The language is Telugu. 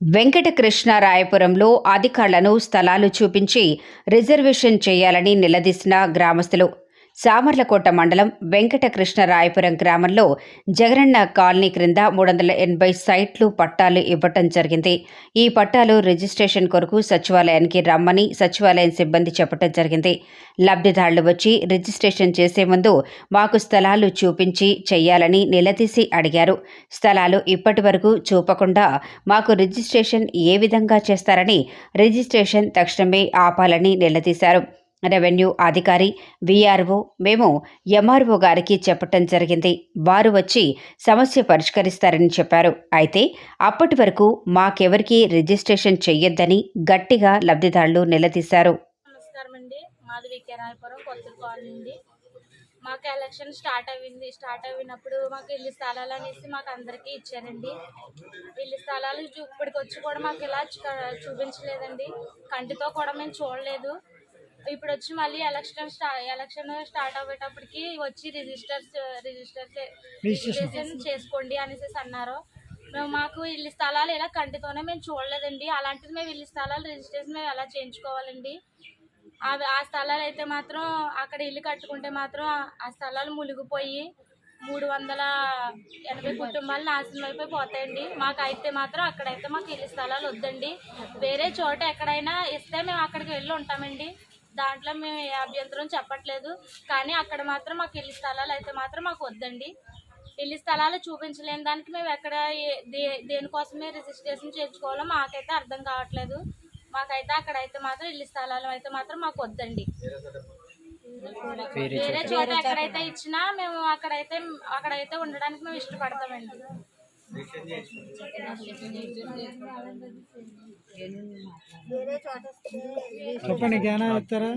వెంకటకృష్ణ రాయపురంలో అధికారులను స్థలాలు చూపించి రిజర్వేషన్ చేయాలని నిలదీసిన గ్రామస్తులు. సామర్లకోట మండలం వెంకటకృష్ణరాయపురం గ్రామంలో జగనన్న కాలనీ క్రింద మూడు వందల ఎనభై సైట్లు పట్టాలు ఇవ్వటం జరిగింది. ఈ పట్టాలు రిజిస్ట్రేషన్ కొరకు సచివాలయానికి రమ్మని సచివాలయం సిబ్బంది చెప్పడం జరిగింది. లబ్ధిదారులు వచ్చి రిజిస్ట్రేషన్ చేసే ముందు మాకు స్థలాలు చూపించి చెయ్యాలని నిలదీసి అడిగారు. స్థలాలు ఇప్పటి వరకు చూపకుండా మాకు రిజిస్ట్రేషన్ ఏ విధంగా చేస్తారని రిజిస్ట్రేషన్ తక్షణమే ఆపాలని నిలదీశారు. రెవెన్యూ అధికారి వీఆర్ఓ మేము ఎంఆర్ఓ గారికి చెప్పటం జరిగింది. వారు వచ్చి సమస్య పరిష్కరిస్తారని చెప్పారు. అయితే అప్పటి వరకు మాకెవరికీ రిజిస్ట్రేషన్ చెయ్యొద్దని గట్టిగా లబ్ధిదారులు నిలదీశారు. నమస్కారం అండి. మాది మాకు ఎలక్షన్ స్టార్ట్ అయింది స్టార్ట్ అయినప్పుడు మాకు ఇల్లు స్థలాలు అనేసి మాకు అందరికీ ఇచ్చారండి. ఇల్లు స్థలాలు ఇప్పటికొచ్చి ఇప్పటికి వచ్చి కూడా మాకు ఇలా చూపించలేదండి. కంటితో కూడా మేము చూడలేదు. ఇప్పుడు వచ్చి మళ్ళీ ఎలక్షన్ ఎలక్షన్ స్టార్ట్ అయ్యేటప్పటికి వచ్చి రిజిస్టర్ రిజిస్టర్ రిజిస్ట్రేషన్ చేసుకోండి అనేసి అన్నారు. మేము మాకు ఇల్లు స్థలాలు ఇలా కంటితోనే మేము చూడలేదండి. అలాంటిది మేము ఇల్లు స్థలాలు రిజిస్ట్రేషన్ మేము ఎలా చేయించుకోవాలండి? అవి ఆ స్థలాలు అయితే మాత్రం అక్కడ ఇల్లు కట్టుకుంటే మాత్రం ఆ స్థలాలు మునిగిపోయి మూడు వందల ఎనభై కుటుంబాలు నాశనం అయిపోయి పోతాయండి. మాకు అయితే మాత్రం అక్కడైతే మాకు ఇల్లు స్థలాలు వద్దండి. వేరే చోట ఎక్కడైనా ఇస్తే మేము అక్కడికి వెళ్ళి ఉంటామండి. దాంట్లో మేము ఏ అభ్యంతరం చెప్పట్లేదు. కానీ అక్కడ మాత్రం మాకు ఇల్లు స్థలాలు అయితే మాత్రం మాకు వద్దండి. ఇల్లు స్థలాలు చూపించలేని దానికి మేము ఎక్కడ ఏ- దే దేనికోసమే రిజిస్ట్రేషన్ చేయించుకోవాలో మాకైతే అర్థం కావట్లేదు. మాకైతే అక్కడైతే మాత్రం ఇల్లు స్థలాలు అయితే మాత్రం మాకు వద్దండి. వేరే చోట ఎక్కడైతే ఇచ్చినా మేము అక్కడైతే అక్కడైతే ఉండడానికి మేము ఇష్టపడతామండి. చెప్పండి ఇంకేమైనా చెప్తారా